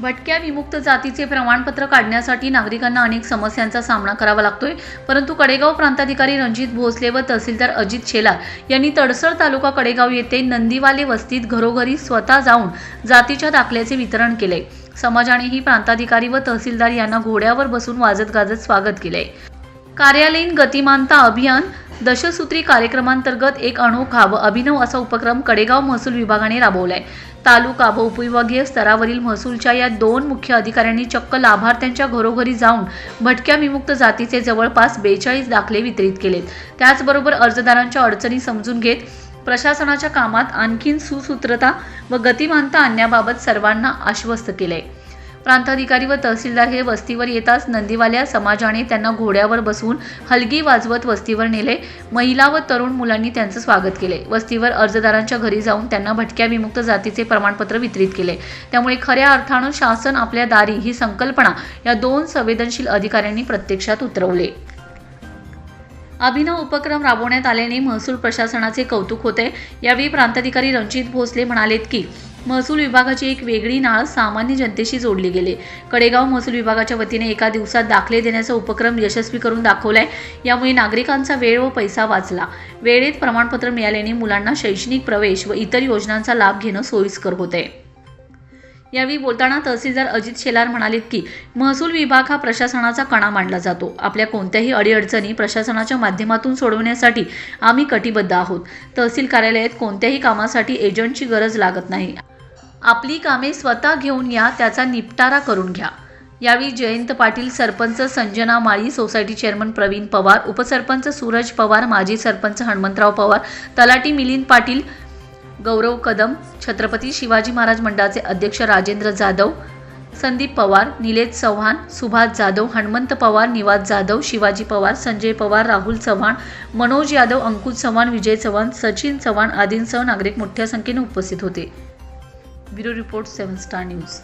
भटक्या विमुक्त जातीचे प्रमाणपत्र काढण्यासाठी नागरिकांना अनेक समस्यांचा सामना करावा लागतोय. परंतु कडेगाव प्रांताधिकारी रणजित भोसले व तहसीलदार अजित शेलार यांनी तडसर तालुका कडेगाव येथे नंदीवाले वस्तीत घरोघरी स्वतः जाऊन जातीच्या दाखल्याचे वितरण केले समाजानेही प्रांताधिकारी व तहसीलदार यांना घोड्यावर बसून वाजत गाजत स्वागत केले कार्यालयीन गतिमानता अभियान दशसूत्री कार्यक्रमांतर्गत एक अनोखा व अभिनव असा उपक्रम कडेगाव महसूल विभागाने राबवलाय. तालुका व उपविभागीय स्तरावरील महसूलच्या या दोन मुख्य अधिकाऱ्यांनी चक्क लाभार्थ्यांच्या घरोघरी जाऊन भटक्या विमुक्त जातीचे जवळपास बेचाळीस दाखले वितरित केलेत. त्याचबरोबर अर्जदारांच्या अडचणी समजून घेत प्रशासनाच्या कामात आणखीन सुसूत्रता व गतिमानता आणण्याबाबत सर्वांना आश्वस्त केलंय. प्रांताधिकारी व तहसीलदार हे वस्तीवर येताच नंदीवाल्या समाजाने त्यांना घोड्यावर बसवून हलगी वाजवत वस्तीवर नेले. महिला व तरुण मुलांनी त्यांचं स्वागत केले. वस्तीवर अर्जदारांच्या घरी जाऊन त्यांना भटक्या विमुक्त जातीचे प्रमाणपत्र वितरित केले. त्यामुळे खऱ्या अर्थानं शासन आपल्या दारी ही संकल्पना या दोन संवेदनशील अधिकाऱ्यांनी प्रत्यक्षात उतरवले. अभिनव उपक्रम राबवण्यात आल्याने महसूल प्रशासनाचे कौतुक होते. यावेळी प्रांताधिकारी रणजित भोसले म्हणालेत की महसूल विभागाची एक वेगळी नाळ सामान्य जनतेशी जोडली गेली. कडेगाव महसूल विभागाच्या वतीने एका दिवसात दाखले देण्याचा उपक्रम यशस्वी करून दाखवलाय. यामुळे नागरिकांचा वेळ व पैसा वाचला. वेळेत प्रमाणपत्र मिळाल्याने मुलांना शैक्षणिक प्रवेश व इतर योजनांचा लाभ घेणं सोयीस्कर होते यावेळी बोलताना तहसीलदार अजित शेलार म्हणालेत की महसूल विभाग हा प्रशासनाचा कणा मानला जातो. आपल्या कोणत्याही अडीअडचणी प्रशासनाच्या माध्यमातून सोडवण्यासाठी आम्ही कटिबद्ध आहोत. तहसील कार्यालयात कोणत्याही कामासाठी एजंटची गरज लागत नाही. आपली कामे स्वतः घेऊन या त्याचा निपटारा करून घ्या. यावेळी जयंत पाटील सरपंच संजना माळी सोसायटी चेअरमन प्रवीण पवार उपसरपंच सूरज पवार माजी सरपंच हनुमंतराव पवार तलाटी मिलिंद पाटील गौरव कदम छत्रपती शिवाजी महाराज मंडळाचे अध्यक्ष राजेंद्र जाधव संदीप पवार निलेश चव्हाण सुभाष जाधव हनुमंत पवार निवास जाधव शिवाजी पवार संजय पवार राहुल चव्हाण मनोज यादव अंकुश चव्हाण विजय चव्हाण सचिन चव्हाण आदींसह नागरिक मोठ्या संख्येने उपस्थित होते. Bureau report seven star news